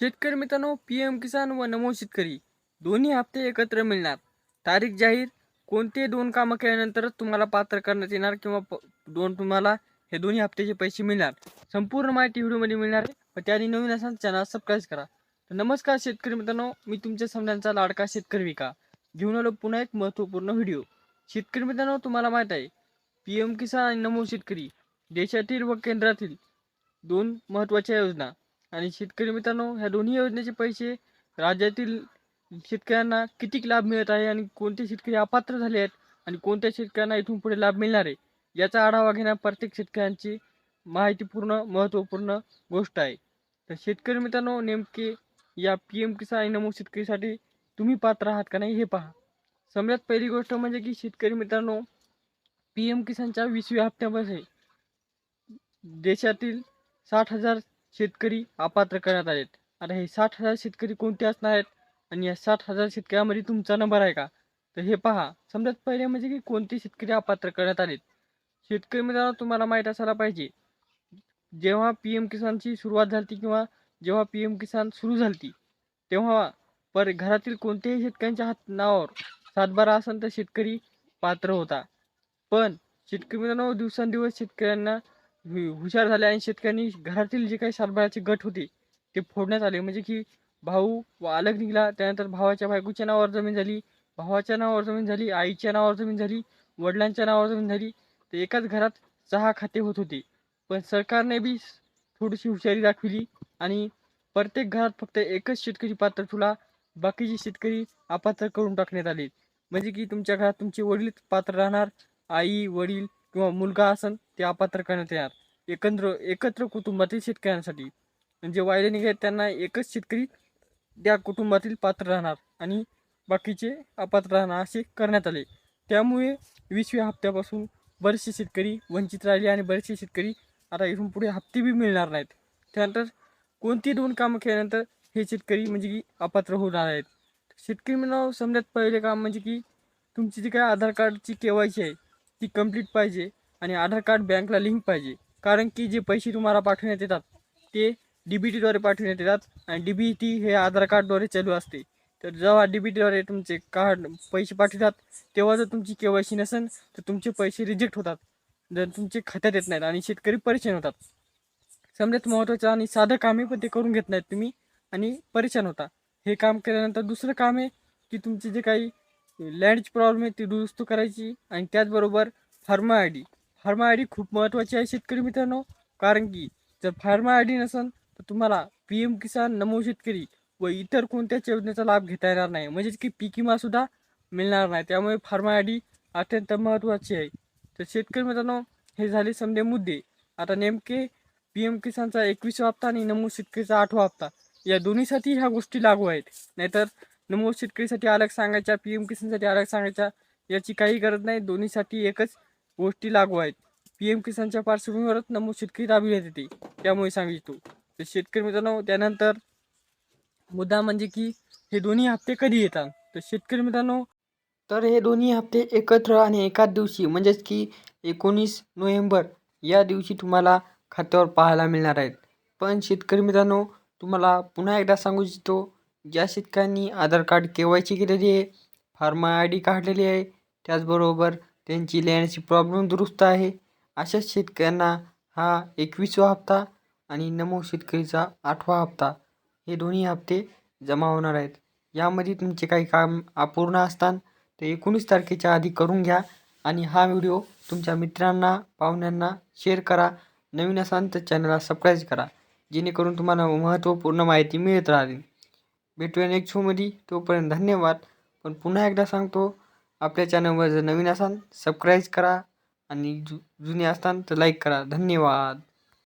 शेतकरी मित्रांनो P M किसान व नमो शेतकरी दोन्ही हप्ते एकत्र मिळणार. तारीख जाहीर कोणते दोन कामं केल्यानंतरच तुम्हाला पात्र करण्यात येणार किंवा प दोन तुम्हाला हे दोन्ही हप्त्याचे पैसे मिळणार. संपूर्ण माहिती व्हिडिओमध्ये मिळणार आहे. व त्याआधी नवीन असाल चॅनल सबस्क्राईब करा. तर नमस्कार शेतकरी मित्रांनो मी तुमच्या सामन्यांचा लाडका शेतकरी विका. घेऊन आलो पुन्हा एक महत्त्वपूर्ण व्हिडिओ. शेतकरी मित्रांनो तुम्हाला माहीत आहे पी एम किसान आणि नमो शेतकरी देशातील व केंद्रातील दोन महत्त्वाच्या योजना. आणि शेतकरी मित्रांनो ह्या दोन्ही योजनेचे पैसे राज्यातील शेतकऱ्यांना किती लाभ मिळत आहे आणि कोणते शेतकरी अपात्र झाले आहेत आणि कोणत्या शेतकऱ्यांना इथून पुढे लाभ मिळणार आहे याचा आढावा घेणं प्रत्येक शेतकऱ्यांची माहितीपूर्ण महत्त्वपूर्ण गोष्ट आहे. तर शेतकरी मित्रांनो नेमके या पी एम किसान आणि नमो शेतकरीसाठी तुम्ही पात्र आहात का नाही हे पहा. सगळ्यात पहिली गोष्ट म्हणजे की शेतकरी मित्रांनो पी एम किसानच्या वीसव्या हप्त्यामध्ये देशातील साठ हजार शेतकरी अपात्र करण्यात आलेत. आता हे साठ हजार शेतकरी कोणते असणार आहेत? आणि या साठ हजार शेतकऱ्यामध्ये तुमचा नंबर आहे का? तर हे पहा. समजा पहिले म्हणजे की कोणते शेतकरी अपात्र करण्यात आलेत? शेतकरी मित्रांनो तुम्हाला माहीत असायला पाहिजे. जेव्हा पी एम किसानची सुरुवात झाली किंवा जेव्हा पी एम किसान सुरू झाली तेव्हा पर घरातील कोणत्याही शेतकऱ्यांच्या हात नावावर सातबारा असेल तर शेतकरी पात्र होता. पण शेतकरी मित्रांनो दिवसेंदिवस शेतकऱ्यांना हुशार झाले आणि शेतकऱ्यांनी घरातील जे काही सातबाराचे गट होते ते फोडण्यात आले. म्हणजे की भाऊ व अलग निघाला. त्यानंतर भावाच्या बायकोच्या नावावर जमीन झाली भावाच्या नावावर जमीन झाली आईच्या नावावर जमीन झाली वडिलांच्या नावावर जमीन झाली. तर एकाच घरात सहा खाते होत होते. पण सरकारने बी थोडीशी हुशारी दाखविली आणि प्रत्येक घरात फक्त एकच शेतकरी पात्र ठुला. बाकीचे शेतकरी अपात्र करून टाकण्यात आले. म्हणजे की तुमच्या घरात तुमचे वडील पात्र राहणार आई वडील किंवा मुलगा असन ते अपात्र करण्यात येणार. एकत्र एकत्र कुटुंबातील शेतकऱ्यांसाठी. म्हणजे वायले निघाले त्यांना एकच शेतकरी त्या कुटुंबातील पात्र राहणार आणि बाकीचे अपात्र राहणार असे करण्यात आले. त्यामुळे वीसव्या हप्त्यापासून बरेचसे शेतकरी वंचित राहिले आणि बरेचसे शेतकरी आता इथून पुढे हप्ते बी मिळणार नाहीत. त्यानंतर कोणती दोन कामं केल्यानंतर हे शेतकरी म्हणजे की अपात्र होणार आहेत? शेतकरी म्हणून समजत पहिले काम म्हणजे की तुमची जी काय आधार कार्डची के वाय सी आहे ती कंप्लीट पाहिजे आणि आधार कार्ड बँकला लिंक पाहिजे. कारण की जे पैसे तुम्हाला पाठवण्यात येतात ते डी बी टीद्वारे पाठवण्यात येतात आणि डी बी टी हे आधार कार्डद्वारे चालू असते. तर जेव्हा डी बी टीद्वारे तुमचे कार्ड पैसे पाठवतात तेव्हा जर तुमची के वाय सी नसेल तर तुमचे पैसे रिजेक्ट होतात. जर तुमचे खात्यात येत नाहीत आणि शेतकरी परेशान होतात. समजात महत्त्वाचं आणि साधं कामे पण ते करून घेत नाहीत तुम्ही आणि परेशान होता. हे काम केल्यानंतर दुसरं काम आहे की तुमचे जे काही लँडची प्रॉब्लेम आहे ती दुरुस्त करायची आणि त्याचबरोबर farmer I D farmer I D खूप महत्त्वाची आहे शेतकरी मित्रांनो. कारण की जर फार्मा आय डी नसेल तर तुम्हाला पी एम किसान नमो शेतकरी व इतर कोणत्याच योजनेचा लाभ घेता येणार नाही. म्हणजेच की पीक विमासुद्धा मिळणार नाही. त्यामुळे फार्मा आय डी अत्यंत महत्त्वाची आहे. तर शेतकरी मित्रांनो हे झाले समजे मुद्दे. आता नेमके पी एम किसानचा एकवीसवा हप्ता आणि नमो शेतकरीचा आठवा हप्ता. या दोन्हीसाठी ह्या गोष्टी लागू आहेत. नाहीतर नमो शेतकरीसाठी अलग सांगायच्या पी एम किसानसाठी अलग सांगायच्या याची काही गरज नाही. दोन्हीसाठी एकच गोष्टी लागू आहेत. पी एम किसानच्या पार्श्वभूमीवरच नमो शेतकरी राबविण्यात येते त्यामुळे सांगितो तर शेतकरी मित्रांनो त्यानंतर मुद्दा म्हणजे की हे दोन्ही हप्ते कधी येतात? तर शेतकरी मित्रांनो तर हे दोन्ही हप्ते एकत्र आणि एकाच दिवशी म्हणजेच की एकोणीस नोव्हेंबर या दिवशी तुम्हाला खात्यावर पाहायला मिळणार आहेत. पण शेतकरी मित्रांनो तुम्हाला पुन्हा एकदा सांगू इच्छितो ज्या शेतकऱ्यांनी Aadhaar card K Y C केलेली आहे फार्मा आय डी काढलेली आहे त्याचबरोबर त्यांची लँडची प्रॉब्लेम दुरुस्त आहे अशाच शेतकऱ्यांना हा एकवीसवा हप्ता आणि नमो शेतकरीचा आठवा हप्ता हे दोन्ही हप्ते जमा होणार आहेत. यामध्ये तुमचे काही काम अपूर्ण असतात ते एकोणीस तारखेच्या आधी करून घ्या आणि हा व्हिडिओ तुमच्या मित्रांना पाहुण्यांना शेअर करा. नवीन असाल तर चॅनलला सबस्क्राईब करा जेणेकरून तुम्हाला महत्त्वपूर्ण माहिती मिळत राहील. भेटूया नेक्स्ट शोमध्ये तोपर्यंत धन्यवाद. पण पुन्हा एकदा सांगतो आपल्या चॅनलवर जर नवीन असाल सबस्क्राईब करा. आणि जु जुने असताल तर लाईक करा. धन्यवाद.